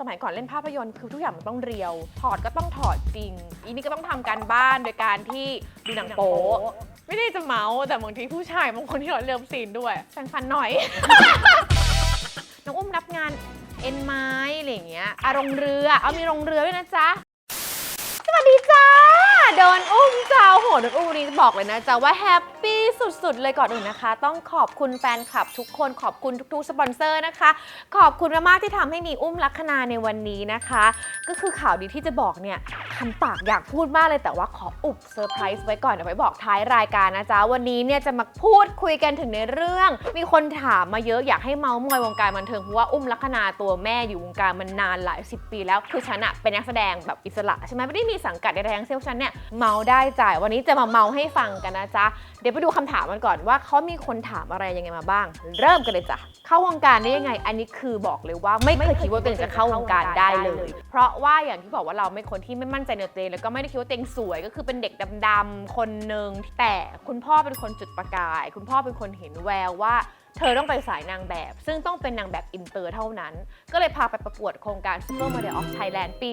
สมัยก่อนเล่นภาพยนตร์คือทุกอย่างมันต้องเรียว ถอดก็ต้องถอดจริง อีนี่ก็ต้องทำการบ้านโดยการที่ดูหนังโป๊ไม่ได้จะเมาส์แต่บางทีผู้ชายบางคนที่เราเริ่มซีนด้วยแฟนฟันหน่อย น้องอุ้มรับงานเอ็นไม้อะไรอย่างเงี้ยอารมณ์เรือเอามีโรงเรือด้วยนะจ๊ะ สวัสดีจ้า โดนอุ้มจ้าโอ้โหโดนอุ้มวันนี้บอกเลยนะจ๊ะว่าแฮป ปี้สุดๆ เลยก่อนอื่นนะคะ ต้องขอบคุณแฟนคลับทุกคนขอบคุณทุกๆ สปอนเซอร์นะคะ ขอบคุณมากๆที่ทำให้มีอุ้มลักษณาในวันนี้นะคะ ก็คือข่าวดีที่จะบอกเนี่ยคันปากอยากพูดมากเลยแต่ว่าขออุบเซอร์ไพรส์ไว้ก่อนเดี๋ยวไว้บอกท้ายรายการนะจ๊ะ วันนี้เนี่ยจะมาพูดคุยกันถึงในเรื่อง มีคนถามมาเยอะอยากให้เมาส์มอยวงการบันเทิงเพราะว่าอุ้มลักษณาตัวแม่อยู่วงการมันนานหลายสิบปีแล้วคือฉันอะเป็นนักแสดงแบบอิสระใช่ไหมไม่ได้มีสังกัดใดๆทั้งสิ้นฉันเนี่ยเมาได้จ่ายวันนี้จะมาเมาให้ฟังกันนะจ๊ะเดี๋ยวไปดูคำถามกันก่อนว่าเขามีคนถามอะไรยังไงมาบ้าง เริ่มกันเลยจ้ะเข้าวงการได้ยังไง อันนี้คือบอกเลยว่าไม่เคยคิดว่าตัวเองจะเข้าวงการได้เลย เพราะว่าอย่างที่บอกว่าเราไม่คนที่ไม่มั่นใจในตัวเองแล้วก็ไม่ได้คิดว่าตัวเองสวย ก็คือเป็นเด็กดำๆคนหนึ่งแต่คุณพ่อเป็นคนจุดประกาย คุณพ่อเป็นคนเห็นแววว่า เธอต้องไปสายนางแบบ ซึ่งต้องเป็นนางแบบอินเตอร์เท่านั้น ก็เลยพาไปประกวดโครงการ Super Model of Thailand ปี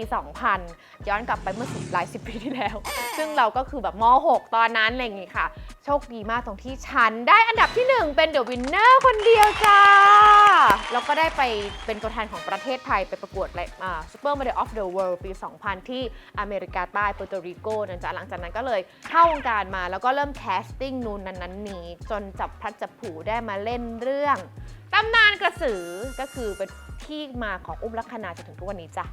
2000 ย้อนกลับไปเมื่อสิบหลายสิบปีที่แล้ว ซึ่งเราก็คือแบบม .6 ตอนนั้นอะไรอย่างงี้ค่ะ โชคดีมากตรงที่ฉันได้อันดับที่ 1 เป็นเดอะวินเนอร์คนเดียวจ้า แล้วก็ได้ไปเป็นตัวแทนของประเทศไทยไปประกวดเลยอ่า Super Model of the World ปี 2000 ที่อเมริกาใต้เปอร์โตริโกนะจ๊ะหลังจากนั้นก็เลยเข้าวงการมาแล้วก็เริ่มแคสติ้งนู่นนั้นนั้นนี้จนจับพลัดจับผลูได้มาเล่นเรื่องตำนานกระสือก็คือเป็นที่มาของอุ้มลักษณาจนถึงทุกวันนี้จ้ะ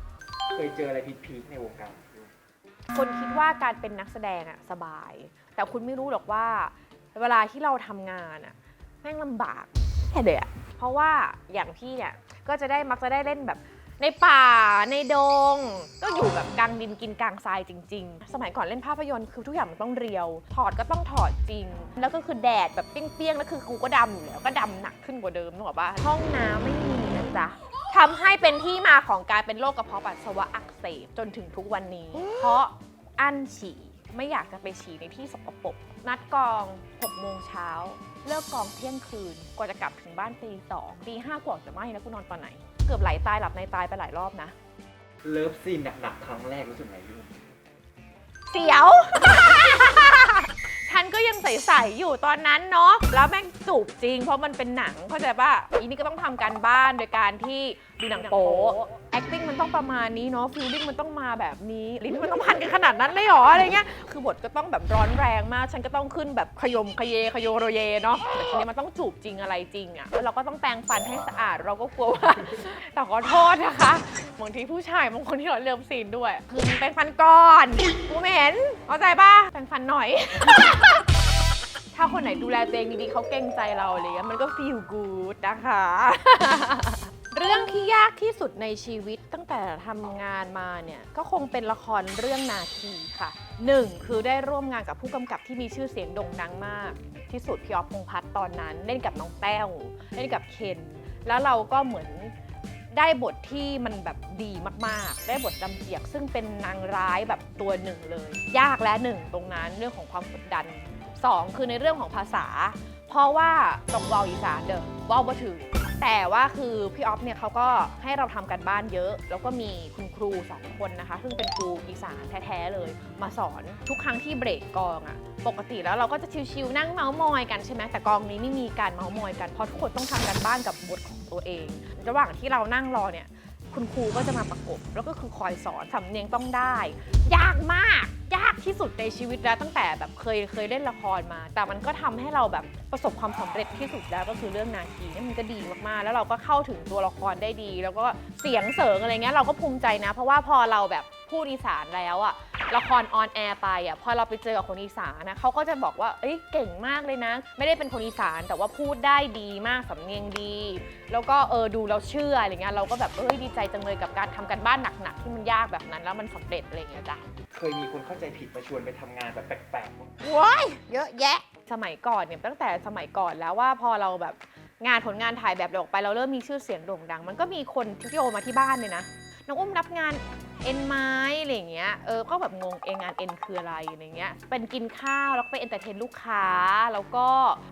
เคยเจออะไรพีคๆในวงการคนคิดว่าการเป็นนักแสดงอะสบาย แต่คุณไม่รู้หรอกว่า เวลาที่เราทำงานอะแม่งลำบากแค่เดียวเพราะว่าอย่างพี่เนี่ยก็จะได้มักจะได้เล่นแบบ ในป่าในดง ก็อยู่แบบกลางดินกินกลางทรายจริง ๆ สมัยก่อนเล่นภาพยนตร์คือทุกอย่างมันต้องเรียว ถอดก็ต้องถอดจริง แล้วก็คือแดดแบบเปรี้ยงๆแล้วคือกูก็ดำอยู่แล้วก็ดำหนักขึ้นกว่าเดิมนึกออกปะห้องน้ำไม่มีนะจ๊ะทำให้เป็นที่มาของการเป็นโรคกระเพาะปัสสาวะอักเสบจนถึงทุกวันนี้ เพราะอั้นฉี่ไม่อยากจะไปฉี่ในที่สกปรกนัดกอง6โมงเช้าเลิกกองเที่ยงคืน กว่าจะกลับถึงบ้านตีสองตีห้ากว่าจะไหมนะกูนอนตอนไหน เกือบไหลตายหลับในตายไปหลายรอบนะ เลิฟซีนหนักๆครั้งแรกรู้สึกไงพี่อุ้มเสียว ฉันก็ยังใสๆอยู่ตอนนั้นเนาะ แล้วแม่งจูบจริงเพราะมันเป็นหนังเข้าใจป่ะ อีนี่ก็ต้องทำการบ้านโดยการที่ ดูหนังโป๊ acting มันต้องประมาณนี้เนาะ feeling มันต้องมาแบบนี้ ลิ้นมันต้องพันกันขนาดนั้นเลยเหรออะไรเงี้ย คือบทก็ต้องแบบร้อนแรงมาก ฉันก็ต้องขึ้นแบบขยมขยเยขยโยโรเยเนาะ แต่ทีนี้มันต้องจูบจริงอะไรจริงอะแล้วเราก็ต้องแปรงฟันให้สะอาด เราก็กลัวว่า แต่ขอโทษนะคะ บางทีผู้ชายบางคนที่เราเริ่มซีนด้วยคือแปรงฟันก่อนกูไม่เห็นเข้าใจป่ะแปรงฟันหน่อย ถ้าคนไหนดูแลตัวเองดีๆเขาเกรงใจเราอะไรเลยมันก็ feel good นะคะ เรื่องที่ยากที่สุดในชีวิตตั้งแต่ทำงานมาเนี่ยก็คงเป็นละครเรื่องนาคีค่ะหนึ่งคือได้ร่วมงานกับผู้กำกับที่มีชื่อเสียงโด่งดังมาก ที่สุดพี่ออฟพงษ์พัฒน์ตอนนั้น เล่นกับน้องแต้วเล่นกับเคนแล้วเราก็เหมือนได้บทที่มันแบบดีมากๆ ได้บทดำเกียกซึ่งเป็นนางร้ายแบบตัวหนึ่งเลย ยากและหนึ่งตรงนั้นเรื่องของความกดดันสองคือในเรื่องของภาษา เพราะว่าตรงเวาอีสานเด้อเวาบ่ถือ แต่ว่าคือพี่ออฟเนี่ยเขาก็ให้เราทำกันบ้านเยอะ แล้วก็มีคุณครูสองคนนะคะ ซึ่งเป็นครูอีสานแท้ๆเลย มาสอนทุกครั้งที่เบรกกองอะปกติแล้วเราก็จะชิวๆนั่งเมาส์มอยกันใช่ไหมแต่กองนี้ไม่มีการเมาส์มอยกันเพราะทุกคนต้องทำกันบ้านกับบทของตัวเอง ระหว่างที่เรานั่งรอเนี่ย คุณครูก็จะมาประกบ แล้วก็คือคอยสอนสำเนียงต้องได้ ยากมากากที่สุดในชีวิตแล้วตั้งแต่แบบเคยเคยเล่นละครมา แต่มันก็ทำให้เราแบบประสบความสำเร็จที่สุดแล้วก็คือเรื่องนาคีนี่มันก็ดีมากๆ แล้วเราก็เข้าถึงตัวละครได้ดี แล้วก็เสียงเสริงอะไรเงี้ยเราก็ภูมิใจนะ เพราะว่าพอเราแบบพูดอีสานแล้วอะละครออนแอร์ไปอะพอเราไปเจอกับคนอีสานนะเขาก็จะบอกว่าเอ้ยเก่งมากเลยนะ ไม่ได้เป็นคนอีสานแต่ว่าพูดได้ดีมากสำเนียงดี แล้วก็เออดูเราเชื่ออะไรเงี้ยเราก็แบบเอ้ยดีใจจังเลยกับการทำกันบ้านหนักๆที่มันยากแบบนั้น แล้วมันสำเร็จอะไรเงี้ยจ้ะ เคยมีคนเข้าใจผิดมาชวนไปทำงานแบบแปลกๆมั้งว้ายเยอะแยะ สมัยก่อนเนี่ยตั้งแต่สมัยก่อนแล้วว่าพอเราแบบงานผลงานถ่ายแบบออกไปเราเริ่มมีชื่อเสียงโด่งดัง มันก็มีคนที่โยมาที่บ้านเลยนะ น้องอุ้มรับงานเอ็นไม้อะไรอย่างเงี้ย เออ ก็แบบงงเองงานเอ็นคืออะไรอะไรเงี้ย เป็นกินข้าวแล้วก็ไปเอนเตอร์เทนลูกค้า แล้วก็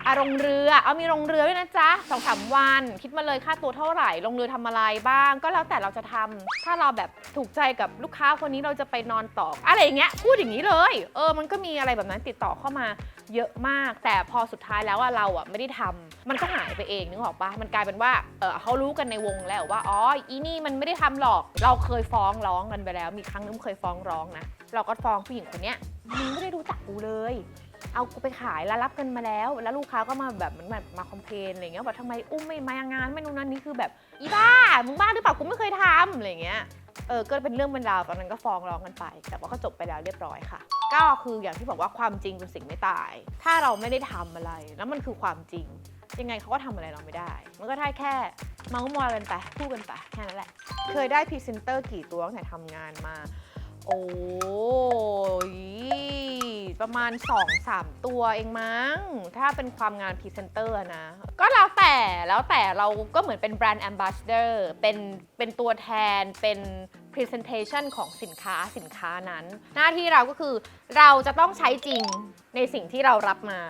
อาลงเรือ เอามีลงเรือด้วยนะจ๊ะสองสามวัน คิดมาเลยค่าตัวเท่าไหร่ลงเรือทำอะไรบ้าง ก็แล้วแต่เราจะทำถ้าเราแบบถูกใจกับลูกค้าคนนี้เราจะไปนอนต่อ อะไรอย่างเงี้ย พูดอย่างนี้เลย เออ มันก็มีอะไรแบบนั้นติดต่อเข้ามา เยอะมาก แต่พอสุดท้ายแล้วอะเราอะไม่ได้ทำมันก็หายไปเองนึกออกปะมันกลายเป็นว่าเออเขารู้กันในวงแล้วว่าอ๋ออีนี่มันไม่ได้ทำหรอก เราเคยฟ้องร้องกันไปแล้ว มีครั้งนึงเคยฟ้องร้องนะเราก็ฟ้องผู้หญิงคนเนี้ยมึงไม่ได้รู้จักกูเลยเอากูไปขายแล้วรับกันมาแล้ว แล้วลูกค้าก็มาแบบเหมือนแบบมาคอมเพลนอะไรเงี้ยว่าทำไมอุ้มไม่มางานไม่นู่นนั่นนี่คือแบบอีบ้ามึงบ้าหรือเปล่ากูไม่เคยทำอะไรเงี้ย เออก็เป็นเรื่องเป็นราวตอนนั้นก็ฟ้องร้องกันไป แต่ว่าก็จบไปแล้วเรียบร้อยค่ะก็คืออย่างที่บอกว่าความจริงเป็นสิ่งไม่ตาย ถ้าเราไม่ได้ทำอะไร แล้วมันคือความจริง ยังไงเขาก็ทำอะไรเราไม่ได้ มันก็ได้แค่เมาส์มอยกันไปพูดกันไปแค่นั้นแหละ เคยได้พรีเซนเตอร์กี่ตัวตั้งแต่ทำงานมา โอ้ยประมาณ 2-3 ตัวเองมั้ง ถ้าเป็นความงานพรีเซนเตอร์นะ ก็แล้วแต่แล้วแต่เราก็เหมือนเป็นแบรนด์แอมบาสเดอร์เป็นเป็นตัวแทนเป็น Presentation ของสินค้าสินค้านั้น หน้าที่เราก็คือเราจะต้องใช้จริงในสิ่งที่เรารับมา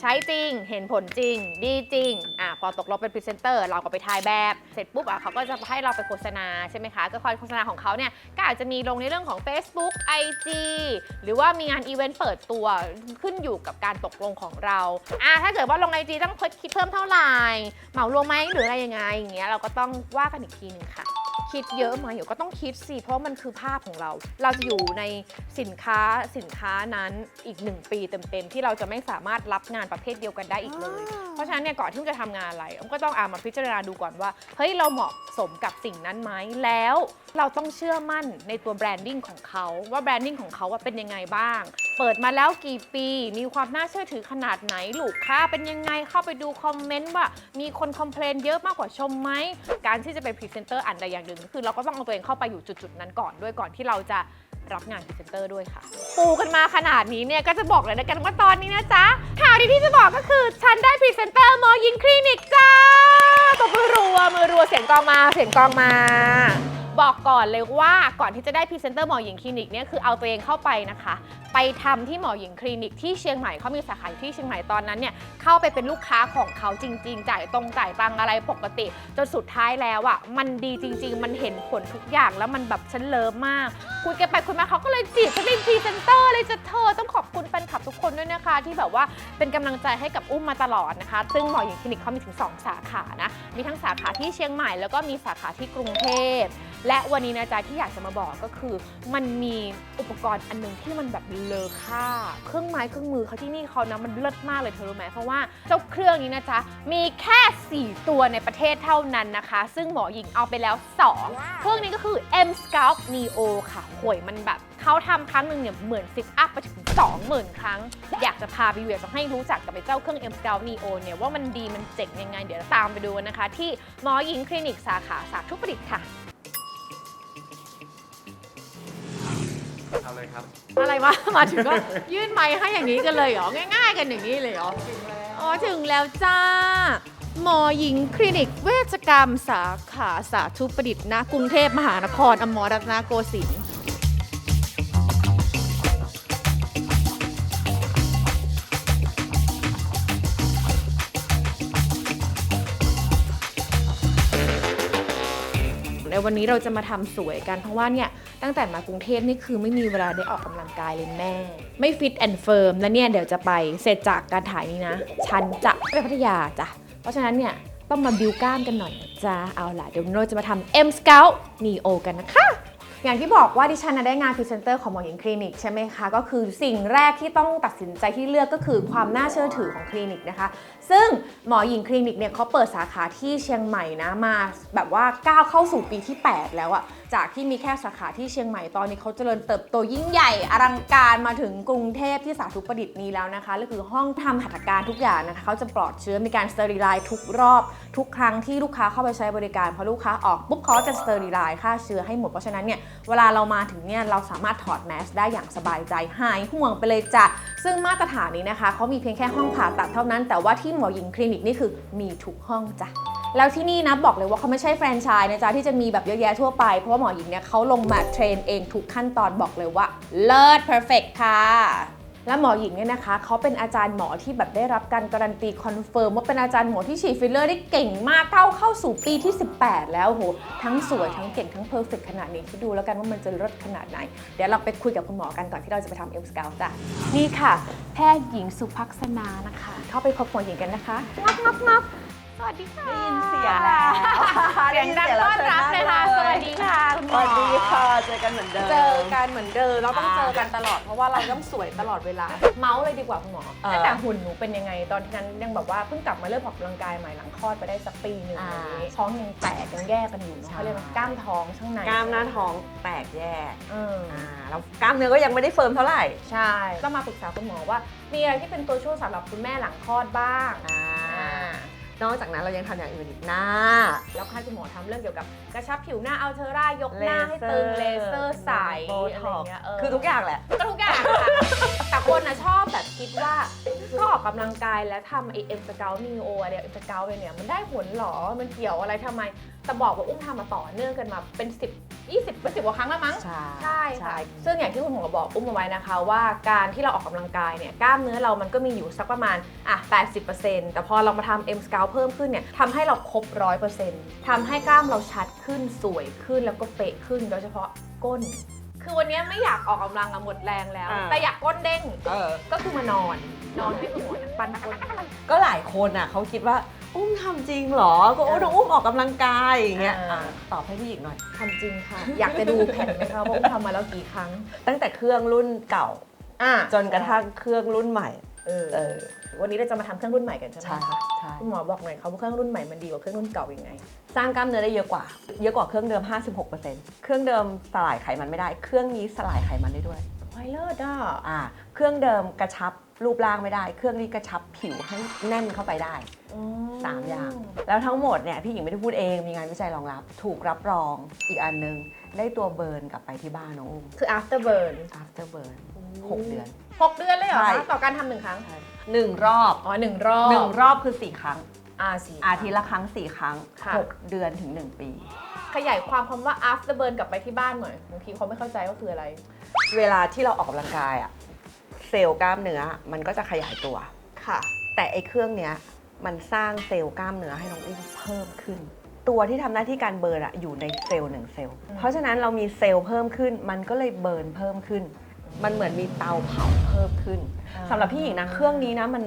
ใช้จริง เห็นผลจริง ดีจริง อะพอตกลงเป็นพรีเซนเตอร์เราก็ไปถ่ายแบบ เสร็จปุ๊บอะเขาก็จะให้เราไปโฆษณาใช่ไหมคะ ก็คอยโฆษณาของเขาเนี่ย ก็อาจจะมีลงในเรื่องของ Facebook IG หรือว่ามีงานอีเวนต์เปิดตัวขึ้นอยู่กับการตกลงของเรา อะถ้าเกิดว่าลง IG ต้องคิดเพิ่มเท่าไหร่ เหมารวมไหมหรืออะไรยังไงอย่างเงี้ยเราก็ต้องว่ากันอีกทีหนึ่งค่ะ คิดเยอะไหมเดี๋ยวก็ต้องคิดสิ เพราะมันคือภาพของเรา เราจะอยู่ในสินค้าสินค้านั้นอีกหนึ่งปีเต็มๆที่เราจะไม่สามารถรับงานประเภทเดียวกันได้อีกเลย เพราะฉะนั้นเนี่ยก่อนที่จะทำงานอะไรก็ต้องอามาพิจารณาดูก่อนว่าเฮ้ยเราเหมาะสมกับสิ่งนั้นไหมแล้วเราต้องเชื่อมั่นในตัวแบรนดิ้งของเขาว่าแบรนดิ้งของเขาว่าเป็นยังไงบ้าง เปิดมาแล้วกี่ปี มีความน่าเชื่อถือขนาดไหนลูกค้าเป็นยังไงเข้าไปดูคอมเมนต์ว่ามีคนคอมเพลนเยอะมากกว่าชมไหมการที่จะเป็นพรีเซนเตอร์อันใดอย่างหนึ่งคือเราก็ต้องเอาตัวเองเข้าไปอยู่จุดๆนั้นก่อนด้วยก่อนที่เราจะรับงานพรีเซนเตอร์ด้วยค่ะ ปูกันมาขนาดนี้เนี่ยก็จะบอกเลยนะกันว่าตอนนี้นะจ๊ะข่าวดีที่จะบอกก็คือ ฉันได้พรีเซนเตอร์หมอยิงคลินิกจ้าตบมือรัวมือรัวเสียงกองมาเสียงกองมาบอกก่อนเลยว่าก่อนที่จะได้พรีเซนเตอร์หมอหญิงคลินิกเนี่ยคือเอาตัวเองเข้าไปนะคะ ไปทำที่หมอหญิงคลินิกที่เชียงใหม่เขามีสาขาอยู่ที่เชียงใหม่ตอนนั้นเนี่ยเข้าไปเป็นลูกค้าของเขาจริง ๆ จ่ายตรงจ่ายตังอะไรปกติ จนสุดท้ายแล้วอะมันดีจริง ๆ มันเห็นผลทุกอย่างแล้วมันแบบฉันเลิฟมาก คุยกันไปคุยมาเขาก็เลยจีบฉันเป็นพรีเซนเตอร์เลยจะเธอต้องขอบคุณแฟนคลับทุกคนด้วยนะคะ ที่แบบว่าเป็นกำลังใจให้กับอุ้มมาตลอดนะคะ ซึ่งหมอหญิงคลินิกเขามีถึง 2 สาขานะมีทั้งสาขาที่เชียงใหม่แล้วก็มีสาขาที่กรุงเทพและวันนี้นะจ๊ะที่อยากจะมาบอกก็คือ มันมีอุปกรณ์อันหนึ่งที่มันแบบเลอค่า เครื่องไม้เครื่องมือเขาที่นี่เขานะมันเลิศมากเลยเธอรู้ไหมเพราะว่าเจ้าเครื่องนี้นะจ๊ะมีแค่ 4 ตัวในประเทศเท่านั้นนะคะ ซึ่งหมอหญิงเอาไปแล้ว 2 เครื่องนี้ก็คือ M Scout Neo ค่ะห่วยมันแบบเขาทำครั้งหนึ่งเนี่ยเหมือนซิทอัพไปถึง 20,000 ครั้ง อยากจะพาไปดูอยากจะให้รู้จักกับไอ้เจ้าเครื่อง M Scout Neo เนี่ยว่ามันดีมันเจ๋งยังไง เดี๋ยวตามไปดูนะคะ ที่หมอหญิงคลินิกสาขาสาธุประดิษฐ์ค่ะ อะไรวะ มาถึงก็ยื่นไม้ให้อย่างนี้กันเลยเหรอ ง่าย ๆ กันอย่างนี้เลยเหรอ อ๋อ ถึงแล้วจ้า หมอหญิงคลินิกเวชกรรมสาขาสาธุประดิษฐ์นะกรุงเทพมหานครอมรรัตนโกสินทร์ วันนี้เราจะมาทำสวยกันเพราะว่าเนี่ยตั้งแต่มากรุงเทพนี่คือไม่มีเวลาได้ออกกำลังกายเลยแม่ ไม่ฟิตแอนด์เฟิร์มแล้วเนี่ยเดี๋ยวจะไปเสร็จจากการถ่ายนี้นะฉันจะไปพัทยาจ้ะเพราะฉะนั้นเนี่ยต้องมาบิวกล้ามกันหน่อยนะจ้าเอาล่ะเดี๋ยวเราจะมาทำ M Scout Neo กันนะคะ อย่างที่บอกว่าดิฉันได้งานพรีเซนเตอร์ของหมอหญิงคลินิกใช่ไหมคะ ก็คือสิ่งแรกที่ต้องตัดสินใจที่เลือกก็คือความน่าเชื่อถือของคลินิกนะคะ ซึ่งหมอหญิงคลินิกเนี่ยเขาเปิดสาขาที่เชียงใหม่นะมา แบบว่าก้าวเข้าสู่ปีที่ 8 แล้วอะ จากที่มีแค่สาขาที่เชียงใหม่ตอนนี้เขาเจริญเติบโตยิ่งใหญ่อลังการมาถึงกรุงเทพที่สาธุประดิษฐ์นี้แล้วนะคะและคือห้องทำหัตถการทุกอย่างนะคะเขาจะปลอดเชื้อมีการสเตอริไลน์ทุกรอบ ทุกครั้งที่ลูกค้าเข้าไปใช้บริการพอลูกค้าออกปุ๊บเขาจะสเตอริไลน์ฆ่าเชื้อให้หมดเพราะฉะนั้นเนี่ยเวลาเรามาถึงเนี่ยเราสามารถถอดแมสได้อย่างสบายใจหายห่วงไปเลยจ้ะซึ่งมาตรฐานนี้นะคะเขามีเพียงแค่ห้องผ่าตัดเท่านั้น แต่ว่าที่หมอหญิงคลินิกนี่คือมีทุกห้องจ้ะ แล้วที่นี่นะบอกเลยว่าเขาไม่ใช่แฟรนไชส์นะจ๊ะที่จะมีแบบเยอะแยะทั่วไป เพราะว่าหมอหญิงเนี่ยเขาลงมาเทรนเองทุกขั้นตอนบอกเลยว่าเลิศเพอร์เฟกค่ะและหมอหญิงเนี่ยนะคะเขาเป็นอาจารย์หมอที่แบบได้รับการการันตีคอนเฟิร์มว่าเป็นอาจารย์หมอที่ฉีดฟิลเลอร์ได้เก่งมากเข้าเข้าสู่ปีที่ 18 แล้วโหทั้งสวยทั้งเก่งทั้งเพอร์เฟกขนาดนี้คิดดูแล้วกันว่ามันจะเลิศขนาดไหน เดี๋ยวเราไปคุยกับคุณหมอกันก่อนที่เราจะไปทำเอ็มสเกลจ้ะนี่ค่ะ แพทย์หญิงสุภักษนานะคะ เข้าไปพบหมอหญิงกันนะคะงับงับงับส วัสดีค่ะได้ยินเสียงแล้วเสียงดังต้อนรับเลยค่ะสวัสดีค่ะคุณหมสอวัสดีค่ะ เจอกันเหมือนเดิม เจอกันเหมือนเดิมเราต้องอ่าเจอกันตลอดเพราะว่าเราต้องสวยตลอดเวลา เมาส์เลยดีกว่าคุณหมอเออ ตั้งแต่หุ่นหนูเป็นยังไงตอนที่นั้นยังแบบว่าเพิ่งกลับมาเริ่มออกกำลังกายใหม่หลังคลอดไปได้สักปีหนึ่งอ่าอะไรอย่างนี้ท้องยังแตกยังแยกกันอยู่เนาะใช่เขาเรียกว่ากล้ามท้องข้างในกล้ามหน้าท้องแตกแยกเออ อ่าแล้วกล้ามเนื้อก็ยังไม่ได้เฟิร์มเท่าไหร่ใช่ ก็มาปรึกษาคุณหมอว่า มีอะไรที่เป็นตัวช่วยสำหรับคุณแม่หลังคลอดบ้าง อ่าอ่า นอกจากนั้นเรายังทำอย่างอื่นอีกหน้า แล้วให้คุณหมอทำเรื่องเกี่ยวกับกระชับผิวหน้าอัลเทอร่ายกหน้าให้ตึงเลเซอร์ใสโบอะไรท็อกเงี้ยเคือทุกอย่างแหละ ก็ทุกอย่างค่ะ แต่คนนะชอบแบบคิดว่า ก็ออกกำลังกายแล้วทำไอเอ็มสเกลนีโออะไรเอ็มสเกลไปเนี่ยมันได้ผลเหรอ มันเกี่ยวอะไรทำไมแต่บอกว่าอุ้มทำมาต่อเนื่องกันมาเป็น 10 20เป็นสิบกว่าครั้งแล้วมั้ง ใช่ใช่ค่ะ ซึ่งอย่างที่คุณหมอบอกอุ้มเอาไว้นะคะ ว่าการที่เราออกกำลังกายเนี่ยกล้ามเนื้อเรามันก็มีอยู่สักประมาณอะ80%แต่พอเรามาทำ M s c a l เพิ่มขึ้นเนี่ยทำให้เราครบ 100%ทำให้กล้ามเราชัดขึ้นสวยขึ้นแล้วก็เป๊ะขึ้นโดยเฉพาะก้น คือวันนี้ไม่อยากออกกำลังอะหมดแรงแล้ว อ่า แต่อยากก้นเด้งเออ ก็คือมานอน นอนให้คุณหมอเนี่ยปั้นก้น ก็หลายคนอะเขาคิดว่า อุ้มทำจริงเหรอ ก็โอ้น้องอุ้มออกกำลังกายอย่างเงี้ยอ่า อะตอบให้พี่อีกหน่อย ทำจริงค่ะ อยากจะดูแผ่นไหมคะว่าอุ้มทำมาแล้วกี่ครั้งตั้งแต่เครื่องรุ่นเก่า อะจนกระทั่งเครื่องรุ่นใหม่ เออเออ วันนี้เราจะมาทำเครื่องรุ่นใหม่กันใช่ไหมใช่คะใช่ คุณหมอบอกหน่อยค่ะว่าเครื่องรุ่นใหม่มันดีกว่าเครื่องรุ่นเก่ายังไง สร้างกล้ามเนื้อได้เยอะกว่า เยอะกว่าเครื่องเดิม 56%เครื่องเดิมสลายไขมันไม่ได้ เครื่องนี้สลายไขมันได้ด้วย ไวเลิศอะ อ่า เครื่องเดิมกระชับ รูปร่างไม่ได้ เครื่องนี้กระชับผิวให้แน่นเข้าไปได้สามอย่าง แล้วทั้งหมดเนี่ยพี่หญิงไม่ได้พูดเองมีงานวิจัยรองรับ ถูกรับรองอีกอันนึง ได้ตัวเบิร์นกลับไปที่บ้านน้องอุ้ม คือ after burn after burn หกเดือนหกเดือนเลยเหรอใช่ คะต่อการทำหนึ่งครั้ง หนึ่งรอบอ๋อหนึ่งรอบหนึ่งรอบคือสี่ครั้งอาสี่ อาทิตย์ละครั้งสี่ครั้ง ค่ะหกเดือนถึงหนึ่งปี ขยายความคำว่า after burn กลับไปที่บ้านหน่อยบางทีเขาไม่เข้าใจว่าคืออะไร เวลาที่เราออกกำลังกายอะเซลล์กล้ามเนื้อมันก็จะขยายตัว ค่ะ แต่ไอ้เครื่องเนี้ยมันสร้างเซลล์กล้ามเนื้อให้น้องอุ้มเพิ่มขึ้น ตัวที่ทำหน้าที่การเบิร์นอะอยู่ในเซลล์หนึ่งเซลล์อืมเพราะฉะนั้นเรามีเซลล์เพิ่มขึ้น มันก็เลยเบิร์นเพิ่มขึ้น มันเหมือนมีเตาเผาเพิ่มขึ้น สำหรับพี่หญิงนะเครื่องนี้นะมัน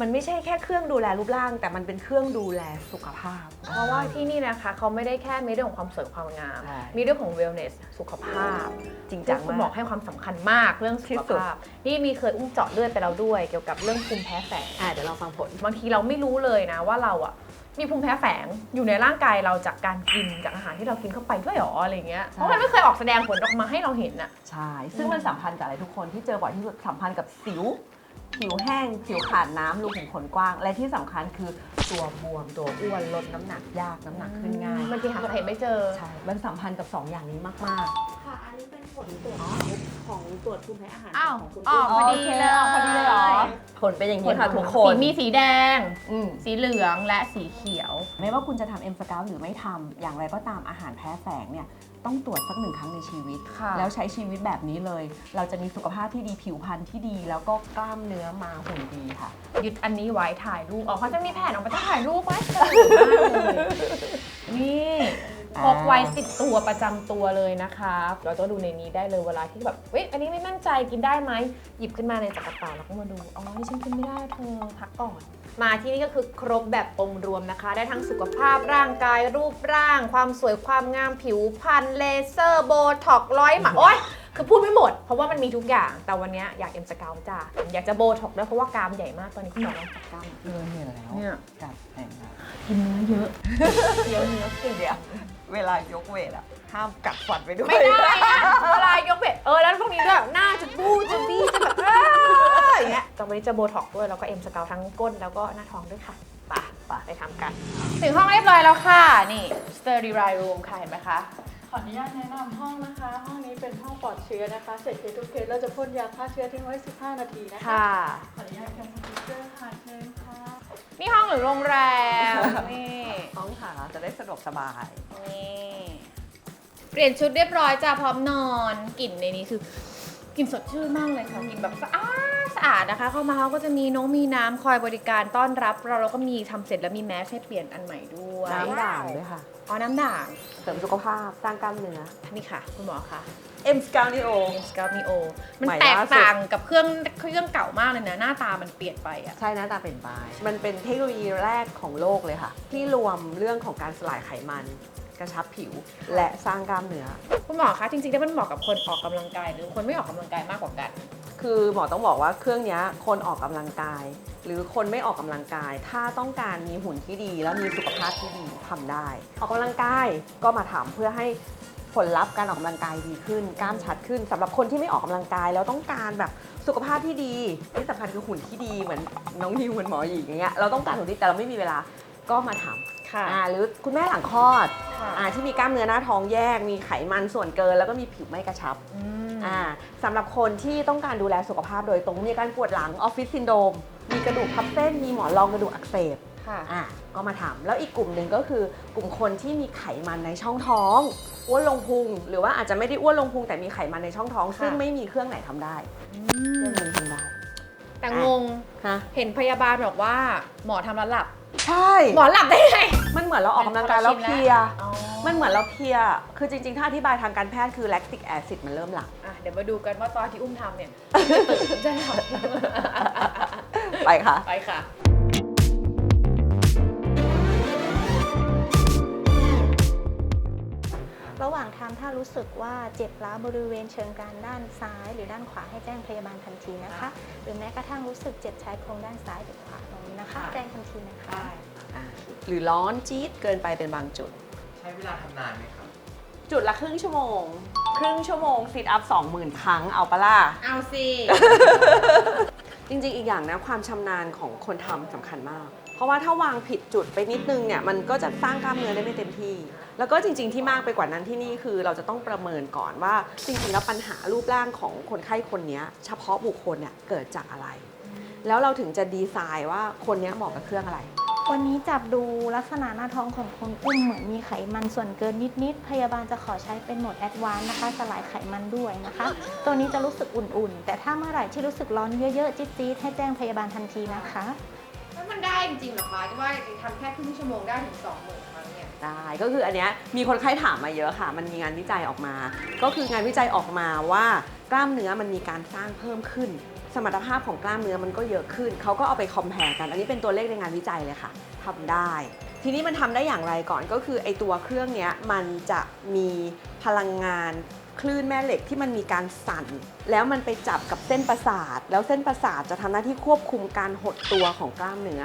มันไม่ใช่แค่เครื่องดูแลรูปร่าง แต่มันเป็นเครื่องดูแลสุขภาพ เพราะว่าที่นี่นะคะเขาไม่ได้แค่มีเรื่องของความสวยความงาม ใช่ มีเรื่องของ wellness สุขภาพจริงซึ่จังงคุณหมอมาก ให้ความสำคัญมากเรื่องสุที่ขสุด ภาพ นี่มีเคยอุ้มเจาะเลือดไปแล้วด้วย เกี่ยวกับเรื่องภูมิแพ้แฝงอะเดี๋ยวเราฟังผล บางทีเราไม่รู้เลยนะว่าเราอะ มีภูมิแพ้แฝงอยู่ในร่างกายเราจากการกินจากอาหารที่เรากินเข้าไปด้วยหรออะไรเงี้ยใช่เพราะมันไม่เคยออกแสดงผลออกมาให้เราเห็นอะใช่ ซึ่งมันสัมพันธ์กับอะไรทุกคนที่เจอบ่อยที่สุดสัมพันธ์กับสิว ผิวแห้ง ผิวขาดน้ำรูขุมขนกว้าง และที่สำคัญคือตัวบวมตัวอ้วนลดน้ำหนักยากน้ำหนักขึ้นง่ายบางทีหาสาเหตุไม่เจอ ใช่ มันสัมพันธ์กับ 2 อย่างนี้มาก ค่ะ อันนี้เป็นผลตรวจของตรวจภูมิแพ้อาหารอ้าวของคุณอ๋อๆพอดีเลยโอคพอดีเลยเหรอ ผลเป็นอย่างนี้ค่ะทุกคนสีมีสีแดง อืม สีเหลืองและสีเขียว ไม่ว่าคุณจะทำเอ็มสกาหรือไม่ทำอย่างไรก็ตามอาหารแพ้แฝงเนี่ยต้องตรวจสักหนึ่งครั้งในชีวิต ค่ะ แล้วใช้ชีวิตแบบนี้เลย เราจะมีสุขภาพที่ดีผิวพรรณที่ดี แล้วก็กล้ามเนื้อมาหุ่นดีค่ะ ยึดอันนี้ไว้ถ่ายรูป อ๋อเขาจะมีแผ่นออกมาจะถ่ายรูปไว้สวยมากเลยนี่ พกไว้ติดตัวประจำตัวเลยนะคะเราจะดูในนี้ได้เลยเวลาที่แบบเฮ้ยอันนี้ไม่มั่นใจกินได้ไหมหยิบขึ้นมาในจักรเป๋าแล้วก็มาดูอ๋อนี่ฉันกินไม่ได้เธอพักก่อน มาที่นี่ก็คือครบแบบองค์รวมนะคะ ได้ทั้งสุขภาพร่างกายรูปร่าง ความสวยความงามผิวพรรณเลเซอร์โบท็อกร้อยหมาโอ๊ย คือพูดไม่หมด เพราะว่ามันมีทุกอย่างแต่วันเนี้ยอยากเอ็มสเกลจ้าอยากจะโบท็อกด้วยเพราะว่ากรามใหญ่มากตอนนี้คุณหมอลองจัดกรามเออเห็นแล้วเนี่ยจัดแต่งกินเนื้อเยอะเยอะเนื้อเก่งเดี๋ยวเวลายกเวทอะห้ามกัดฟันไปด้วยไม่ได้อะเวลายกเวทเออแล้วพวกนี้ด้วยหน้าจะบูจะบี้จะแบบอ้าอย่างเงี้ยต่อไปนี้จะโบท็อกด้วยแล้วก็เอ็มสเกลทั้งก้นแล้วก็หน้าท้องด้วยค่ะไปไปไปทำกัน ถึงห้องเรียบร้อยแล้วค่ะ นี่ Sterilize Room ค่ะ เห็นไหมคะ ขออนุญาตแนะนำห้องนะคะ ห้องนี้เป็นห้องปลอดเชื้อนะคะ เสร็จเคสทุกเคสเราจะพ่นยาฆ่าเชื้อทิ้งไว้ 15 นาทีนะคะ ค่ะ ขออนุญาตแกนสติ๊กเกอร์ค่ะเชิญค่ะ นี่ห้องหรือโรงแรม นี่ห้องค่ะจะได้สะดวกสบาย นี่ เปลี่ยนชุดเรียบร้อยจ้าพร้อมนอนกลิ่นในนี้คือ กลิ่นสดชื่นมากเลยค่ะกลิ่นแบบสะอาดสะอาดนะคะ เข้ามาเขาก็จะมีน้องมีน้ำคอยบริการต้อนรับ เราแล้วก็มีทำเสร็จแล้วมีแมสให้เปลี่ยนอันใหม่ด้วยน้ำด่างด้วยค่ะ อ๋อ น้ำด่างเสริมสุขภาพสร้างกล้ามเนื้อนี่ค่ะ คุณหมอคะ M s c a l n i o เอ็มสกามิโอมันใหม่แตกล่าสุดต่างกับเครื่องเครื่องเก่ามากเลยนะ หน้าตามันเปลี่ยนไปอะใช่หน้าตาเป็นไป มันเป็นเทคโนโลยีแรกของโลกเลยค่ะ ที่รวมเรื่องของการสลายไขมัน กระชับผิว และสร้างกล้ามเนื้อ คุณหมอคะจริงๆแล้วมันเหมาะกับคนออกกำลังกาย หรือคนไม่ออกกำลังกายมากกว่ากัน คือหมอต้องบอกว่าเครื่องเนี้ยคนออกกำลังกาย หรือคนไม่ออกกำลังกาย ถ้าต้องการมีหุ่นที่ดี แล้วมีสุขภาพที่ดีทำได้ ออกกำลังกายก็มาถามเพื่อให้ผลลัพธ์การออกกำลังกายดีขึ้นกล้ามชัดขึ้นสำหรับคนที่ไม่ออกกำลังกายแล้วต้องการแบบสุขภาพที่ดีที่สำคัญคือหุ่นที่ดีเหมือนน้องนิวเหมือนหมอหญิงอย่างเงี้ยเราต้องการหุ่นที่แต่เราไม่มีเวลาก็มาถาม ค่ะอ่าหรือคุณแม่หลังคลอดค่ะอ่าที่มีกล้ามเนื้อหน้าท้องแยก มีไขมันส่วนเกิน แล้วก็มีผิวไม่กระชับอืมอ่าสำหรับคนที่ต้องการดูแลสุขภาพโดยตรงมีอาการปวดหลังออฟฟิศซินโดรมมีกระดูกทับเส้นมีหมอนรองกระดูกอักเสบค่ะอ่าก็มาถามแล้วอีกกลุ่มหนึ่งก็คือกลุ่มคนที่มีไขมันในช่องท้องอ้วนลงพุงหรือว่าอาจจะไม่ได้อ้วนลงพุงแต่มีไขมันในช่องท้อง ซึ่งไม่มีเครื่องไหนทำได้เครื่องนึงทำได้แต่งง ฮะ เห็นพยาบาลบอกว่าหมอทำแล้วหลับ ใช่ หมอหลับได้ไง มันเหมือนเราออกกำลังกายแล้วเพลีย อ๋อ มันเหมือนเราเพลีย คือจริง ๆ ถ้าอธิบายทางการแพทย์คือแลคติกแอซิดมันเริ่มหลัง อะเดี๋ยวมาดูกันว่าตอนที่อุ้มทำเนี่ยตื่นจะหลับไปค่ะ ไปค่ะ ระหว่างทำถ้ารู้สึกว่าเจ็บร้าวบริเวณเชิงกรานด้านซ้าย หรือด้านขวาให้แจ้งพยาบาลทันทีนะคะ หรือแม้กระทั่งรู้สึกเจ็บชายโครงด้านซ้ายหรือขวา ตรงนี้นะคะแจ้งทันทีนะคะอ่าหรือร้อนจี๊ดเกินไปเป็นบางจุด ใช้เวลาทำนานไหมครับ จุดละครึ่งชั่วโมง ครึ่งชั่วโมงซิทอัพ20,000 ครั้งเอาปะล่ะ เอาสิ จริงๆ อีกอย่างนะความชำนาญของคนทำสำคัญมาก เพราะว่าถ้าวางผิดจุดไปนิดนึงเนี่ยมันก็จะสร้างกล้ามเนื้อได้ไม่เต็มที่ แล้วก็จริง ๆ ที่มากไปกว่านั้นที่นี่คือเราจะต้องประเมินก่อนว่าจริงๆแล้วปัญหารูปร่างของคนไข้คนเนี้ยเฉพาะบุคคลเนี่ยเกิดจากอะไร แล้วเราถึงจะดีไซน์ว่าคนเนี้ยเหมาะกับเครื่องอะไร วันนี้จับดูลักษณะหน้าท้องของคุณอุ้มเหมือนมีไขมันส่วนเกินนิดๆ พยาบาลจะขอใช้เป็นโหมดแอดวานซ์นะคะ สลายไขมันด้วยนะคะ ตัวนี้จะรู้สึกอุ่นๆ แต่ถ้าเมื่อไหร่ที่รู้สึกร้อนเยอะๆ จี๊ดๆ ให้แจ้งพยาบาลทันทีนะคะ แล้วมันได้จริงๆเหรอคะที่ว่าทำแค่ครึ่งชั่วโมงได้ถึงสองหมื่นครั้งเนี่ย ได้ก็คืออันเนี้ยมีคนไข้ถามมาเยอะค่ะ มันมีงานวิจัยออกมา ก็คืองานวิจัยออกมาว่ากล้ามเนื้อมันมีการสร้างเพิ่มขึ้นส มรรถภาพของกล้ามเนื้อมันก็เยอะขึ้น เขาก็เอาไปคอมเพลกัน อันนี้เป็นตัวเลขในงานวิจัยเลยค่ะทำได้ ทีนี้มันทำได้อย่างไรก่อนก็คือไอตัวเครื่องเนี้ยมันจะมีพลังงาน คลื่นแม่เหล็กที่มันมีการสั่น แล้วมันไปจับกับเส้นประสาท แล้วเส้นประสาทจะทำหน้าที่ควบคุมการหดตัวของกล้ามเนื้อ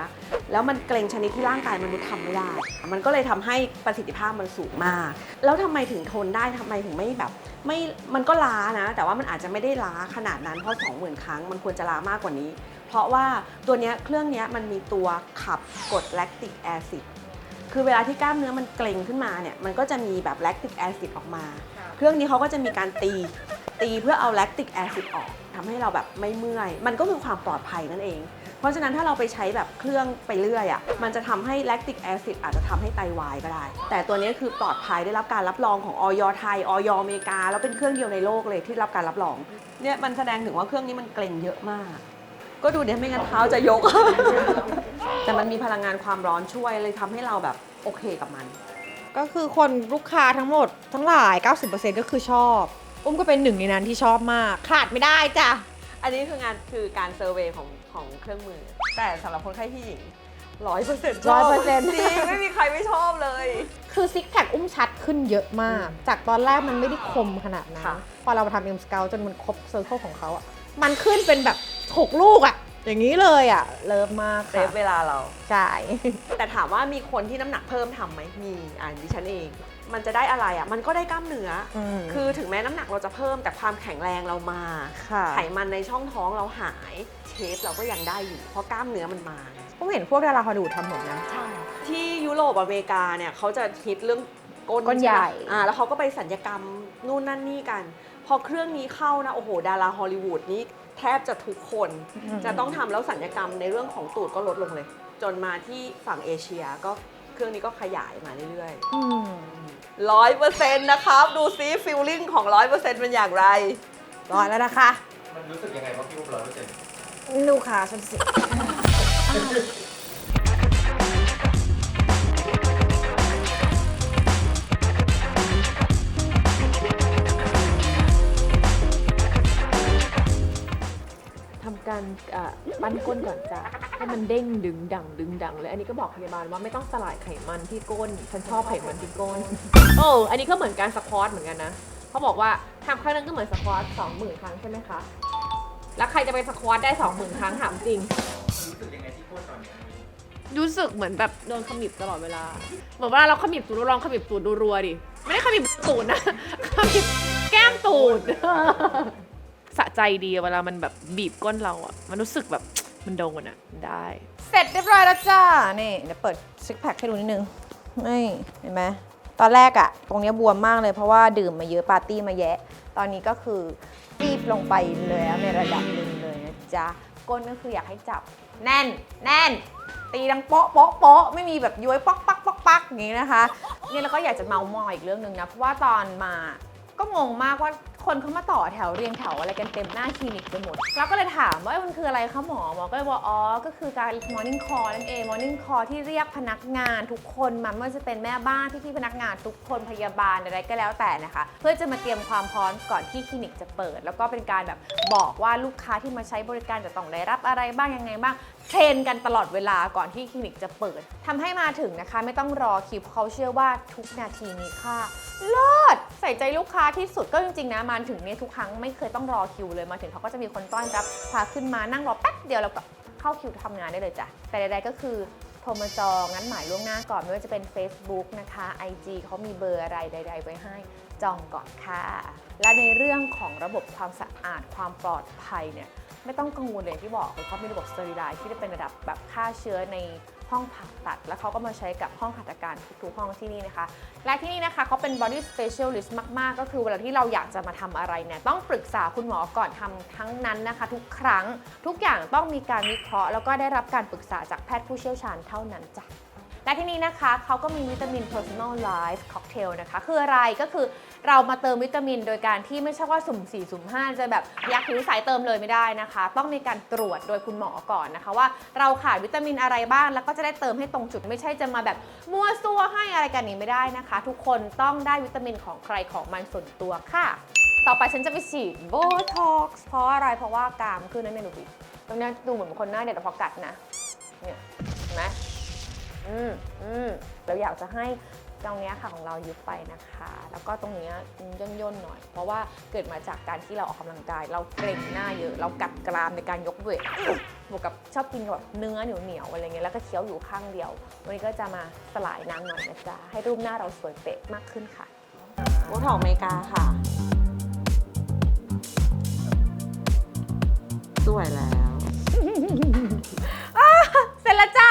แล้วมันเกรงชนิดที่ร่างกายมนุษย์ทำไม่ได้ มันก็เลยทำให้ประสิทธิภาพมันสูงมาก แล้วทำไมถึงทนได้ทำไมถึงไม่แบบไม่มันก็ล้านะ แต่ว่ามันอาจจะไม่ได้ล้าขนาดนั้นเพราะ20,000 ครั้งมันควรจะล้ามากกว่านี้ เพราะว่าตัวเนี้ยเครื่องเนี้ยมันมีตัวขับกรดแลคติกแอซิดคือเวลาที่กล้ามเนื้อมันเกร็งขึ้นมาเนี่ยมันก็จะมีแบบแลคติกแอซิดออกมา เครื่องนี้เขาก็จะมีการตี ตีเพื่อเอาแลคติกแอซิดออกทำให้เราแบบไม่เมื่อย มันก็คือความปลอดภัยนั่นเอง เพราะฉะนั้นถ้าเราไปใช้แบบเครื่องไปเรื่อยอะ่ะ มันจะทำให้แลคติกแอซิดอาจจะทำให้ไตวายก็ได้ แต่ตัวนี้คือปลอดภัยได้รับการรับรองของออยไทยออยอเมริกา แล้วเป็นเครื่องเดียวในโลกเลยที่รับการรับรอง เนี่ยมันแสดงถึงว่าเครื่องนี้มันเกร็งเยอะมาก ก็ดูเนี่ยไม่งั้นเท้าจะยก แต่มันมีพลังงานความร้อนช่วยเลยทำให้เราแบบโอเคกับมัน ก็คือคนลูกค้าทั้งหมดทั้งหลาย 90%ก็คือชอบ อุ้มก็เป็นหนึ่งในนั้นที่ชอบมาก ขาดไม่ได้จ้ะ อันนี้คืองานคือการเซอร์เวยของของเครื่องมือ แต่สำหรับคนไข้ที่หญิงร้อยเปอร์เซ็นต์100%จริงไม่มีใครไม่ชอบเลย คือซิกแพคอุ้มชัดขึ้นเยอะมาก จากตอนแรกมันไม่ได้คมขนาดนั้น ค่ะ พอเรามาทำเอ็มสเกลจนมันครบเซอร์เคิลของเขาอะมันขึ้นเป็นแบบ6ลูกอะ อย่างนี้เลยอะเลิฟมากเซค่ะฟเวลาเรา ใช่ แต่ถามว่ามีคนที่น้ำหนักเพิ่มทำไหมมีอ่าดิฉันเอง มันจะได้อะไรอะ มันก็ได้กล้ามเนื้ออม คือถึงแม้น้ำหนักเราจะเพิ่มแต่ความแข็งแรงเรามา ค่ะไขมันในช่องท้องเราหายเชฟเราก็ยังได้อยู่ เพราะกล้ามเนื้อมันมาผมเห็นพวกดาราฮอลลีวูดทำหมดนะ ใช่ที่ยุโรปอเมริกาเนี่ยเขาจะฮิตเรื่องก้นก้นใหญ่ ช่ปะอ่าแล้วเขาก็ไปสัญญกรรมนู่นนั่นนี่กัน พอเครื่องนี้เข้านะโอ้โห ดาราฮอลลีวูดนี่ แทบจะทุกคนจะต้องทำแล้วสัญญกรรมในเรื่องของตูดก็ลดลงเลย จนมาที่ฝั่งเอเชียก็เครื่องนี้ก็ขยายมาเรื่อยอืมๆร้อยเปอร์เซ็นต์นะครับ ดูซิฟิลลิ่งของร้อยเปอร์เซ็นต์เป็นอย่างไรร้อยแล้วนะคะ มันรู้สึกยังไงบ้างพี่อุ้มร้อยเปอร์เซ็นต์ดูขาฉันสิ ทำการเอ่อปั้นก้นก่อนจ้ะให้มันเด้งดึงดังดึงดังเลย อันนี้ก็บอกพยาบาลว่าไม่ต้องสลายไขมันที่ก้น ฉันชอบไขมันที่ก้น โอ้อันนี้ก็เหมือนการสควอตเหมือนกันนะเขาบอกว่าทำครั้งนึงก็เหมือนสควอตสองหมื่นครั้งใช่ไหมคะ แล้วใครจะไปสควอตได้สองหมื่นครั้งถามจริง รู้สึกยังไงที่ก้นตอนเนี้ยรู้สึกเหมือนแบบโดนขมิบตลอดเวลา เหมือนเวลาเราขมิบตูดเราลองขมิบตูดดูรัวๆดิ ไม่ได้ขมิบตูดนะ ขมิบแก้มตูด สะใจดีเวลามันแบบบีบก้นเราอะมันรู้สึกแบบมันโดนอะได้ เสร็จเรียบร้อยแล้วจ้า นี่เดี๋ยวเปิดซิกแพคให้ดูนิดนึง นี่เห็นไหมตอนแรกอะตรงนี้บวมมากเลยเพราะว่าดื่มมาเยอะปาร์ตี้มาแยะ ตอนนี้ก็คือฟีบลงไปแล้วในระดับหนึ่งเลยนะจ๊ะ ก้นก็คืออยากให้จับ แน่น แน่น ตีดังโป๊ะโป๊ะโป๊ะไม่มีแบบย้วยป๊อกปักป๊อกปักอย่างนี้นะคะนี่แล้วก็อยากจะเมามอยอีกเรื่องหนึ่งนะ เพราะว่าตอนมาก็งงมากว่า คนเขามาต่อแถวเรียงแถวอะไรกันเต็มหน้าคลินิกไปหมด แล้วก็เลยถามว่ามันคืออะไรคะหมอ หมอก็เลยบอกอ๋อ ก็คือการ morning call นั่นเอง morning call ที่เรียกพนักงานทุกคนมาไม่ว่าจะเป็นแม่บ้านพี่ๆพนักงานทุกคนพยาบาลอะไรก็แล้วแต่นะคะ เพื่อจะมาเตรียมความพร้อมก่อนที่คลินิกจะเปิด แล้วก็เป็นการแบบบอกว่าลูกค้าที่มาใช้บริการจะต้องได้รับอะไรบ้างยังไงบ้างเทรนกันตลอดเวลาก่อนที่คลินิกจะเปิดทำให้มาถึงนะคะ ไม่ต้องรอคิวเพราะเขาเชื่อว่าทุกนาทีมีค่าเลิศใส่ใจลูกค้าที่สุดก็จริงๆนะมาาถึงเนี่ยทุกครั้งไม่เคยต้องรอคิวเลยมาถึงเขาก็จะมีคนต้อนรับพาขึ้นมานั่งรอแป๊บเดียวแล้วก็เข้าคิวทำงานได้เลยจ้ะแต่ใดๆก็คือโทรมาจองงั้นหมายล่วงหน้าก่อน ไม่ว่าจะเป็น Facebook นะคะ IG เขามีเบอร์อะไรใด ๆ ไว้ให้จองก่อนค่ะ และในเรื่องของระบบความสะอาดความปลอดภัยเนี่ย ไม่ต้องกังวลเลยที่บอกเลยเขามีระบบสเตอริไลที่จะเป็นระดับแบบฆ่าเชื้อในห้องผ่าตัด แล้วเขาก็มาใช้กับห้องหัตถการทุกๆห้องที่นี่นะคะ และที่นี่นะคะเขาเป็น body specialist มาก ๆ ก็คือเวลาที่เราอยากจะมาทำอะไรเนี่ยต้องปรึกษาคุณหมอก่อนทำทั้งนั้นนะคะ ทุกครั้งทุกอย่างต้องมีการวิเคราะห์ แล้วก็ได้รับการปรึกษาจากแพทย์ผู้เชี่ยวชาญเท่านั้นจ้ะและที่นี่นะคะเขาก็มีวิตามิน Personal Life Cocktail นะคะ คืออะไรก็คือ เรามาเติมวิตามิน โดยการที่ไม่ใช่ว่าสุ่ม4สุ่ม5จะแบบยากหิวสายเติมเลยไม่ได้นะคะ ต้องมีการตรวจโดยคุณหมอก่อนนะคะ ว่าเราขาดวิตามินอะไรบ้าง แล้วก็จะได้เติมให้ตรงจุดไม่ใช่จะมาแบบมั่วซั่วให้อะไรกันนี้ไม่ได้นะคะ ทุกคนต้องได้วิตามินของใครของมันส่วนตัวค่ะ ต่อไปฉันจะไปฉีดโบท็อกซ์เพราะอะไรเพราะว่ากรามขึ้นนั่นเองดูดิตรงนี้ดูเหมือนคนหน้าเด็กแต่พอกัดนะเนี่ยเห็นไหมอืมอืมเราอยากจะให้ ตรงเนี้ยค่ะของเรายุบไปนะคะ แล้วก็ตรงเนี้ยย่นย่นๆหน่อย เพราะว่าเกิดมาจากการที่เราออกกำลังกาย เราเกร็งหน้าเยอะ เรากัดกรามในการยกเวทบวกกับชอบกินแบบเนื้อเหนียวเหนียวๆอะไรเงี้ยแล้วก็เคี้ยวอยู่ข้างเดียว วันนี้ก็จะมาสลายน้ำหน่อยนะจ๊ะให้รูปหน้าเราสวยเป๊ะมากขึ้นค่ะโบท็อกซ์อเมริกาค่ะ สวยแล้วเสร็จแล้วจ้า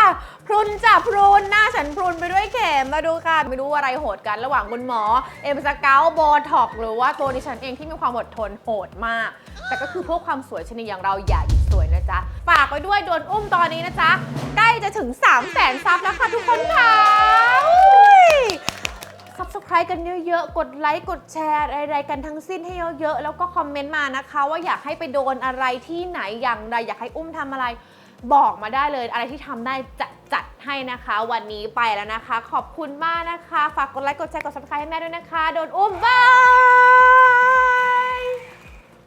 พรุนจ้าพรุนหน้าฉันพรุนไปด้วยเข็มมาดูค่ะไม่รู้อะไรโหดกันระหว่างคุณหมอ เอ็มสเกลโบท็อกหรือว่าตัวดิฉันเองที่มีความอดทนโหดมาก แต่ก็คือพวกความสวยชนิดอย่างเราอย่าหยุดสวยนะจ๊ะ ฝากไว้ด้วยโดนอุ้มตอนนี้นะจ๊ะ ใกล้จะถึง 3 0 0แสนซับแล้วค่ะทุกคนค่ะอุ้ย subscribe กันเยอะๆ กดไลค์ กดแชร์อะไรๆกันทั้งสิ้นให้เยอะๆ แล้วก็คอมเมนต์มานะคะ ว่าอยากให้ไปโดนอะไรที่ไหนอย่างไรอยากให้อุ้มทำอะไร บอกมาได้เลยอะไรที่ทำได้จะ จัดให้นะคะ วันนี้ไปแล้วนะคะ ขอบคุณมากนะคะ ฝากกดไลค์กดแชร์กดซับสไครต์ให้แม่ด้วยนะคะ โดนอุ้มบาย